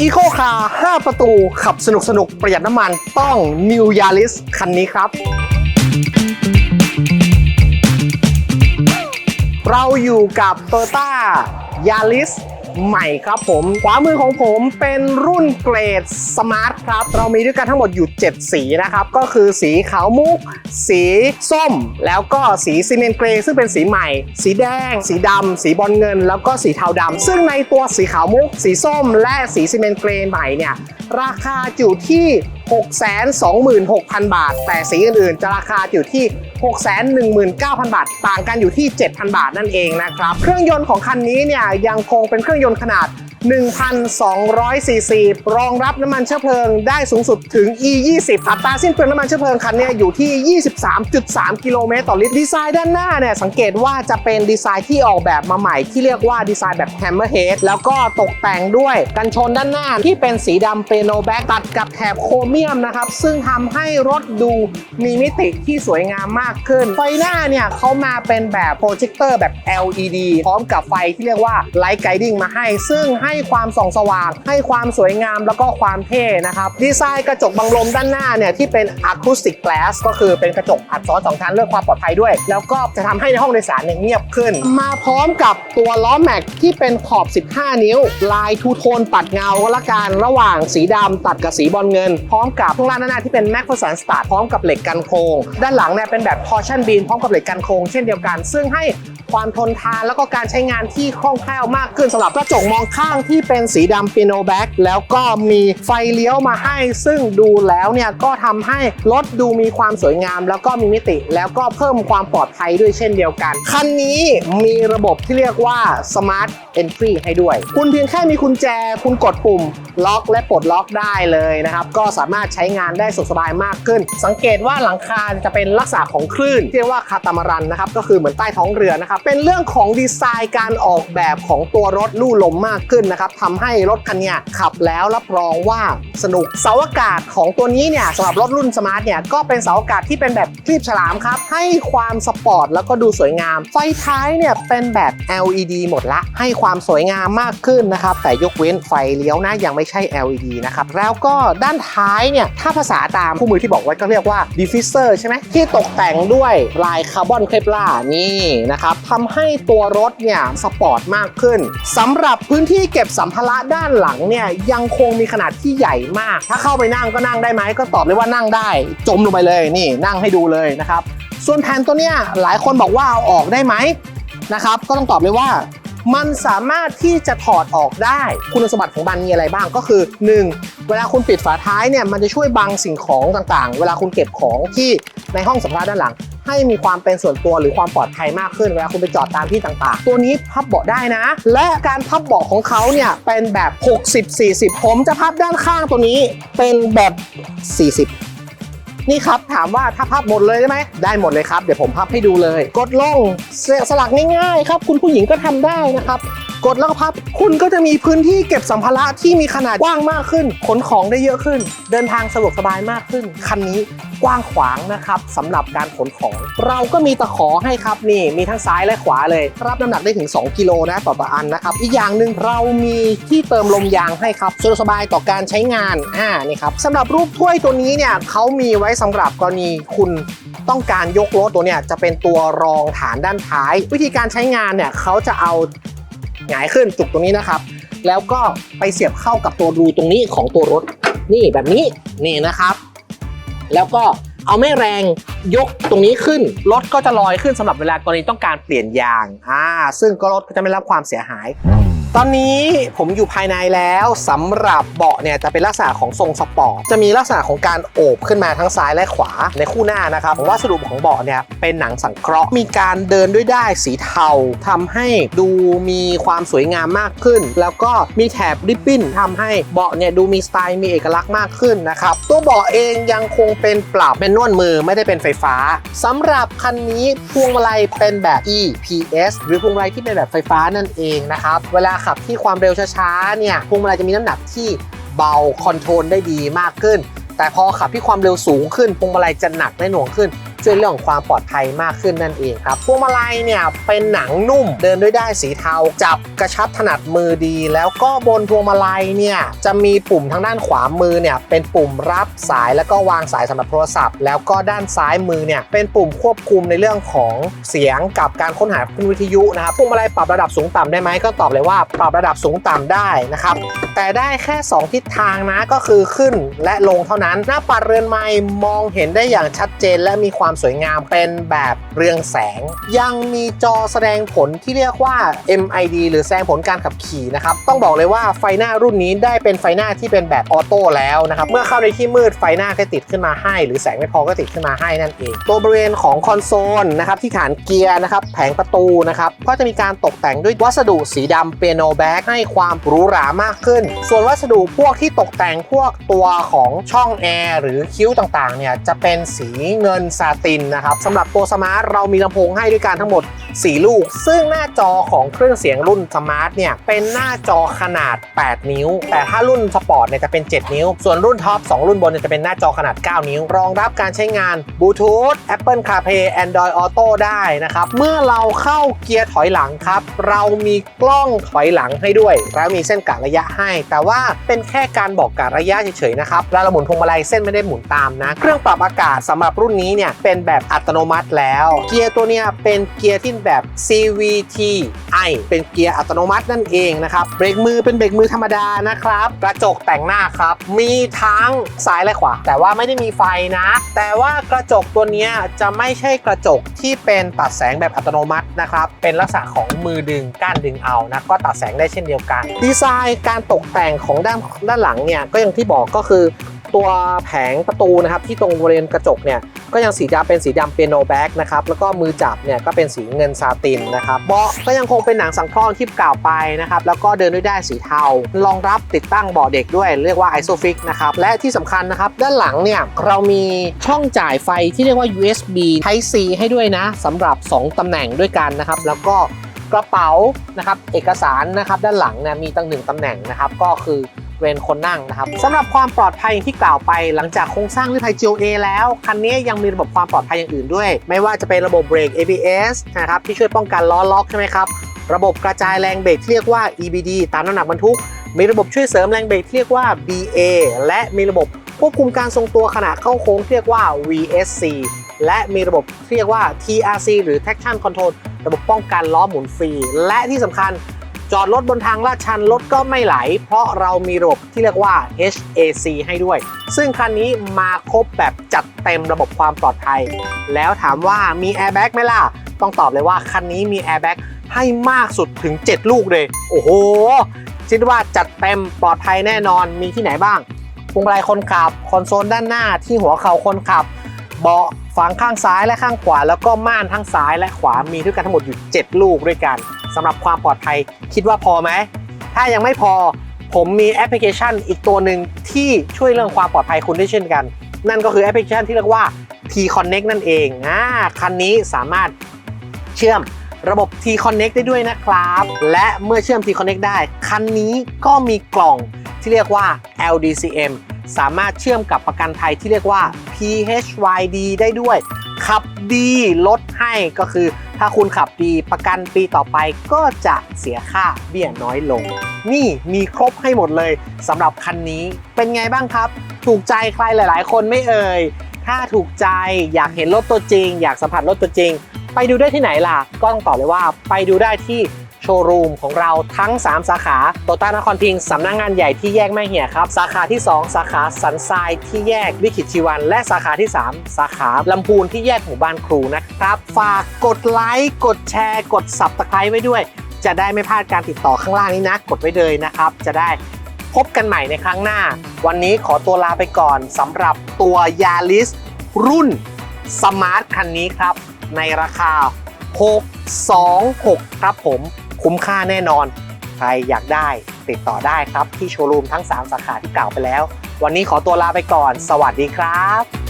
อีโคคาร์5ประตูขับสนุกสนุกประหยัดน้ำมันต้อง New Yaris คันนี้ครับ เราอยู่กับ t o y ต้ยาริส ใหม่ครับผม ขวามือของผมเป็นรุ่นเกรดสมาร์ทครับ เรามีด้วยกันทั้งหมดอยู่ 7 สีนะครับ ก็คือสีขาวมุก สีส้ม แล้วก็สีซีเมนต์เกรย์ซึ่งเป็นสีใหม่ สีแดง สีดำสีบอลเงิน แล้วก็สีเทาดำซึ่งในตัวสีขาวมุก สีส้ม และสีซีเมนต์เกรย์ใหม่เนี่ยราคาอยู่ที่ 626,000 บาท แต่สีอื่นๆจะราคาอยู่ที่ 619,000 บาท ต่างกันอยู่ที่ 7,000 บาทนั่นเองนะครับ เครื่องยนต์ของคันนี้เนี่ยยังคงเป็นเครื่องยนต์ขนาด 1,200ซีซีรองรับน้ำมันเชื้อเพลิงได้สูงสุดถึง E20 อัตราสิ้นเปลืองน้ำมันเชื้อเพลิงคันนี้อยู่ที่ 23.3 กิโลเมตรต่อลิตร ดีไซน์ด้านหน้าเนี่ยสังเกตว่าจะเป็นดีไซน์ที่ออกแบบมาใหม่ที่เรียกว่าดีไซน์แบบ Hammerhead แล้วก็ตกแต่งด้วยกันชนด้านหน้าที่เป็นสีดำเปโนแบ็กตัดกับแถบโครเมียมนะครับซึ่งทำให้รถดูมีมิติที่สวยงามมากขึ้น ไฟหน้าเนี่ยเขามาเป็นแบบโปรเจคเตอร์แบบ LED พร้อมกับไฟที่เรียกว่า Light Guiding มาให้ ซึ่งให้ความส่องสว่าง ให้ความสวยงามแล้วก็ความเท่นะครับดีไซน์กระจกบังลมด้านหน้าเนี่ยที่เป็น Acoustic Glass ก็คือเป็นกระจกอัดซ้อนสองชั้นเรื่องความปลอดภัยด้วย แล้วก็จะทำให้ในห้องโดยสารเนี่ยเงียบขึ้น มาพร้อมกับตัวล้อแม็กที่เป็นขอบ 15 นิ้ว ลายทูโทนตัดเงาก็ละกันระหว่างสีดำตัดกับสีบอลเงิน พร้อมกับช่วงล่างด้านหน้าที่เป็น Mac f e r s o n Start พร้อมกับเหล็กกันโครงด้านหลังเนี่ยเป็นแบบ Torsion Beam พร้อมกับเหล็กกันโครงเช่นเดียวกัน ซึ่งให้ความทนทานแล้วก็การใช้งานที่คล่องแคล่วมากขึ้นสำหรับกระจกมองข้างที่เป็นสีดำ Pino Black แล้วก็มีไฟเลี้ยวมาให้ ซึ่งดูแล้วเนี่ยก็ทำให้รถดูมีความสวยงาม แล้วก็มีมิติ แล้วก็เพิ่มความปลอดภัยด้วยเช่นเดียวกัน คันนี้มีระบบที่เรียกว่า Smart Entry ให้ด้วย คุณเพียงแค่มีกุญแจ คุณกดปุ่ม ล็อกและปลดล็อกได้เลยนะครับ ก็สามารถใช้งานได้สะดวกสบายมากขึ้น สังเกตว่าหลังคาจะเป็นลักษณะของคลื่น เรียกว่าคาตามารันนะครับ ก็คือเหมือนใต้ท้องเรือนะครับ เป็นเรื่องของดีไซน์การออกแบบของตัวรถลู่ลมมากขึ้นนะครับทำให้รถคันนี้ขับแล้วรับรองว่าสนุกเสาอากาศของตัวนี้เนี่ยสำหรับรถรุ่นสมาร์ทเนี่ยก็เป็นเสาอากาศที่เป็นแบบคลีบฉลามครับให้ความสปอร์ตแล้วก็ดูสวยงาม ไฟท้ายเนี่ยเป็นแบบ LED หมดละ ให้ความสวยงามมากขึ้นนะครับแต่ยกเว้นไฟเลี้ยวนะยังไม่ใช่ LED นะครับแล้วก็ด้านท้ายเนี่ยถ้าภาษาตามคู่มือที่บอกไว้ก็เรียกว่า diffuser ใช่ไหมที่ตกแต่งด้วยลายคาร์บอนเคปล่านี่นะครับทำให้ตัวรถเนี่ยสปอร์ตมากขึ้นสำหรับพื้นที่เก็บสัมภาระด้านหลังเนี่ยยังคงมีขนาดที่ใหญ่มาก ถ้าเข้าไปนั่งก็นั่งได้ไหมก็ตอบเลยว่านั่งได้ จมลงไปเลยนี่นั่งให้ดูเลยนะครับ ส่วนแผ่นตัวเนี้ยหลายคนบอกว่าเอาออกได้ไหมนะครับ ก็ต้องตอบเลยว่า มันสามารถที่จะถอดออกได้ คุณสมบัติของมันมีอะไรบ้างก็คือ 1. เวลาคุณปิดฝาท้ายเนี่ยมันจะช่วยบังสิ่งของต่างๆ เวลาคุณเก็บของที่ในห้องสัมภาระด้านหลัง ให้มีความเป็นส่วนตัวหรือความปลอดภัยมากขึ้นเวลาคุณไปจอดตามที่ต่างๆ ตัวนี้พับเบาะได้นะ และการพับเบาะของเขาเนี่ยเป็นแบบ 60-40 ผมจะพับด้านข้างตัวนี้เป็นแบบ 40 นี่ครับถามว่าถ้าพับหมดเลยได้ไหมได้หมดเลยครับเดี๋ยวผมพับให้ดูเลย กดลงเสสลักง่ายๆครับ คุณผู้หญิงก็ทำได้นะครับ กดแล้วก็พับ คุณก็จะมีพื้นที่เก็บสัมภาระที่มีขนาดกว้างมากขึ้น ขนของได้เยอะขึ้น เดินทางสะดวกสบายมากขึ้น คันนี้กว้างขวางนะครับสำหรับการขนของ เราก็มีตะขอให้ครับนี่มีทั้งซ้ายและขวาเลย รับน้ำหนักได้ถึง 2 กิโลนะต่อต่ออันนะครับ อีกอย่างหนึ่งเรามีที่เติมลมยางให้ครับสะดวกสบายต่อการใช้งานอ่านี่ครับสำหรับรูปถ้วยตัวนี้เนี่ยเขามีไว้สำหรับกรณีคุณต้องการยกรถตัวเนี่ยจะเป็นตัวรองฐานด้านท้าย วิธีการใช้งานเนี่ยเขาจะเอา หงายขึ้นจุกตรงนี้นะครับ แล้วก็ไปเสียบเข้ากับตัวรูตรงนี้ของตัวรถ นี่แบบนี้นี่นะครับ แล้วก็เอาแม่แรงยกตรงนี้ขึ้น รถก็จะลอยขึ้นสำหรับเวลากรณีต้องการเปลี่ยนยางอ่าซึ่งก็รถก็จะไม่รับความเสียหาย ตอนนี้ผมอยู่ภายในแล้วสำหรับเบาะเนี่ยจะเป็นลักษณะของทรงสปอร์ตจะมีลักษณะของการโอบขึ้นมาทั้งซ้ายและขวาในคู่หน้านะครับวัสดุของเบาะเนี่ยเป็นหนังสังเคราะห์มีการเดินด้วยได้สีเทาทำให้ดูมีความสวยงามมากขึ้น แล้วก็มีแถบริบบิ้นทำให้เบาะเนี่ยดูมีสไตล์มีเอกลักษณ์มากขึ้นนะครับตัวเบาะเองยังคงเป็นปรับเป็นนวดมือไม่ได้เป็นไฟฟ้าสำหรับคันนี้พวงมาลัยเป็นแบบ EPS หรือพวงมาลัยที่เป็นแบบไฟฟ้านั่นเองนะครับเวลาขับที่ความเร็วช้าๆเนี่ยพวงมาลัยจะมีน้ำหนักที่เบาคอนโทรลได้ดีมากขึ้น แต่พอขับที่ความเร็วสูงขึ้นพวงมาลัยจะหนักและหน่วงขึ้นช่วยเรื่องของความปลอดภัยมากขึ้นนั่นเองครับพวงมาลัยเนี่ยเป็นหนังนุ่มเดินด้วยได้สีเทา จับกระชับถนัดมือดี แล้วก็บนพวงมาลัยเนี่ยจะมีปุ่มทางด้านขวามือเนี่ยเป็นปุ่มรับสายแล้วก็วางสายสำหรับโทรศัพท์ แล้วก็ด้านซ้ายมือเนี่ยเป็นปุ่มควบคุมในเรื่องของเสียงกับการค้นหาคลื่นวิทยุนะครับพวงมาลัยปรับระดับสูงต่ำได้ไหมก็ตอบเลยว่าปรับระดับสูงต่ำได้นะครับแต่ได้แค่ 2 ทิศทางนะก็คือขึ้นและลงเท่านั้น หน้าปัดเรือนไม้มองเห็นได้อย่างชัดเจนและมีความสวยงามเป็นแบบเรืองแสง ยังมีจอแสดงผลที่เรียกว่า MID หรือแสดงผลการขับขี่นะครับ ต้องบอกเลยว่าไฟหน้ารุ่นนี้ได้เป็นไฟหน้าที่เป็นแบบออโต้แล้วนะครับ เมื่อเข้าในที่มืดไฟหน้าก็ติดขึ้นมาให้ หรือแสงไม่พอก็ติดขึ้นมาให้นั่นเอง ตัวบริเวณของคอนโซลนะครับที่ฐานเกียร์นะครับแผงประตูนะครับก็จะมีการตกแต่งด้วยวัสดุสีดำเปียโนแบ็กให้ความหรูหรามากขึ้น ส่วนวัสดุพวกที่ตกแต่งพวกตัวของช่องแอร์หรือคิ้วต่างๆเนี่ยจะเป็นสีเงินซาตินนะครับสำหรับตัวสมาร์ทเรามีลำโพงให้ด้วยกันทั้งหมด 4 ลูก ซึ่งหน้าจอของเครื่องเสียงรุ่นสมาร์ทเนี่ยเป็นหน้าจอขนาด 8 นิ้ว แต่ถ้ารุ่นสปอร์ตเนี่ยจะเป็น 7 นิ้ว ส่วนรุ่นท็อป 2 รุ่นบนเนี่ยจะเป็นหน้าจอขนาด 9 นิ้ว รองรับการใช้งานบลูทูธ Apple CarPlay Android Auto ได้นะครับ เมื่อเราเข้าเกียร์ถอยหลังครับ เรามีกล้องถอยหลังให้ด้วย แล้วมีเส้นกะระยะให้ แต่ว่าเป็นแค่การบอกกะระยะเฉยๆนะครับแล้วเราหมุนพวงมาลัยเส้นไม่ได้หมุนตามนะ เครื่องปรับอากาศสำหรับรุ่นนี้เนี่ยเป็นแบบอัตโนมัติแล้ว เกียร์ตัวเนี้ยเป็นเกียร์ที่แบบ CVTi เป็นเกียร์อัตโนมัตินั่นเองนะครับเบรกมือเป็นเบรกมือธรรมดานะครับ กระจกแต่งหน้าครับ มีทั้งซ้ายและขวา แต่ว่าไม่ได้มีไฟนะ แต่ว่ากระจกตัวเนี้ยจะไม่ใช่กระจกที่เป็นตัดแสงแบบอัตโนมัตินะครับ เป็นลักษณะของมือดึงก้านดึงเอานะก็ตัดแสงได้เช่นเดียวกัน ดีไซน์การตกแต่งของด้านด้านหลังเนี่ยก็อย่างที่บอกก็คือตัวแผงประตูนะครับที่ตรงบริเวณกระจกเนี่ย ก็ยังสีดำเป็นสีดำเปียโนแบ็กนะครับแล้วก็มือจับเนี่ยก็เป็นสีเงินซาตินนะครับเบาะก็ยังคงเป็นหนังสังเคราะห์ที่กล่าวไปนะครับแล้วก็เดินด้วยได้สีเทารองรับติดตั้งเบาะเด็กด้วยเรียกว่า ISOFIX นะครับและที่สำคัญนะครับด้านหลังเนี่ยเรามีช่องจ่ายไฟที่เรียกว่า USB Type C ให้ด้วยนะสำหรับ 2ตำแหน่งด้วยกันนะครับแล้วก็กระเป๋านะครับเอกสารนะครับด้านหลังเนี่ยมีตั้งหนึ่งตำแหน่งนะครับก็คือ เวนคนนั่งนะครับสำหรับความปลอดภัยที่กล่าวไป หลังจากโครงสร้างด้วยไทย GOA แล้ว คันนี้ยังมีระบบความปลอดภัยอย่างอื่นด้วย ไม่ว่าจะเป็นระบบเบรก ABS นะครับที่ช่วยป้องกันล้อล็อกใช่ไหมครับระบบกระจายแรงเบรกที่เรียกว่า EBD ตามน้ำหนักบรรทุก มีระบบช่วยเสริมแรงเบรกที่เรียกว่า BA และมีระบบควบคุมการทรงตัวขณะเข้าโค้งเรียกว่า VSC และมีระบบเรียกว่า TRC หรือ Traction Control ระบบป้องกันล้อหมุนฟรี และที่สำคัญ จอดรถบนทางลาดชันรถก็ไม่ไหล เพราะเรามีระบบที่เรียกว่า HAC ให้ด้วย ซึ่งคันนี้มาครบแบบจัดเต็มระบบความปลอดภัย แล้วถามว่ามีแอร์แบ็กไหมล่ะ ต้องตอบเลยว่าคันนี้มีแอร์แบ็กให้มากสุดถึง 7 ลูกเลย โอ้โห คิดว่าจัดเต็มปลอดภัยแน่นอนมีที่ไหนบ้างพวงมาลัยคนขับ คอนโซลด้านหน้าที่หัวเข่าคนขับ เบาะฝั่งข้างซ้ายและข้างขวา แล้วก็ม่านทั้งซ้ายและขวามีด้วยกันทั้งหมดอยู่ 7 ลูกด้วยกัน สำหรับความปลอดภัยคิดว่าพอไหม ถ้ายังไม่พอผมมีแอปพลิเคชันอีกตัวหนึ่งที่ช่วยเรื่องความปลอดภัยคุณได้เช่นกัน นั่นก็คือแอปพลิเคชันที่เรียกว่า T Connect นั่นเองอ่าคันนี้สามารถเชื่อมระบบ T Connect ได้ด้วยนะครับ และเมื่อเชื่อม T Connect ได้ คันนี้ก็มีกล่องที่เรียกว่า LDCM สามารถเชื่อมกับประกันภัยที่เรียกว่า PHYD ได้ด้วย ขับดีลดให้ก็คือ ถ้าคุณขับดีประกันปีต่อไปก็จะเสียค่าเบี้ยน้อยลง นี่มีครบให้หมดเลยสำหรับคันนี้เป็นไงบ้างครับ ถูกใจใครหลาย ๆ คนไม่เอ่ยถ้าถูกใจอยากเห็นรถตัวจริง อยากสัมผัสรถตัวจริง ไปดูได้ที่ไหนล่ะก็ต้องตอบเลยว่าไปดูได้ที่ ชว์รูมของเราทั้ง 3 สาขาโตต้านครพิงค์สำนักงงานใหญ่ที่แยกแม่เหี่ยครับ สาขาที่ 2 สาขาสันทรายที่แยกวิขิตชีวัน และสาขาที่ 3 สาขาลำพูนที่แยกหมู่บ้านครูนะครับ ฝากกดไลค์กดแชร์กด subscribe ไว้ด้วย จะได้ไม่พลาดการติดต่อข้างล่างนี้นะ กดไว้เลยนะครับ จะได้พบกันใหม่ในครั้งหน้า วันนี้ขอตัวลาไปก่อนสำหรับตัวยาลิสรุ่นสมาร์ทคันนี้ครับ ในราคา 626 ครับผม คุ้มค่าแน่นอน ใครอยากได้ติดต่อได้ครับที่โชว์รูมทั้ง 3 สาขาที่กล่าวไปแล้ว วันนี้ขอตัวลาไปก่อน สวัสดีครับ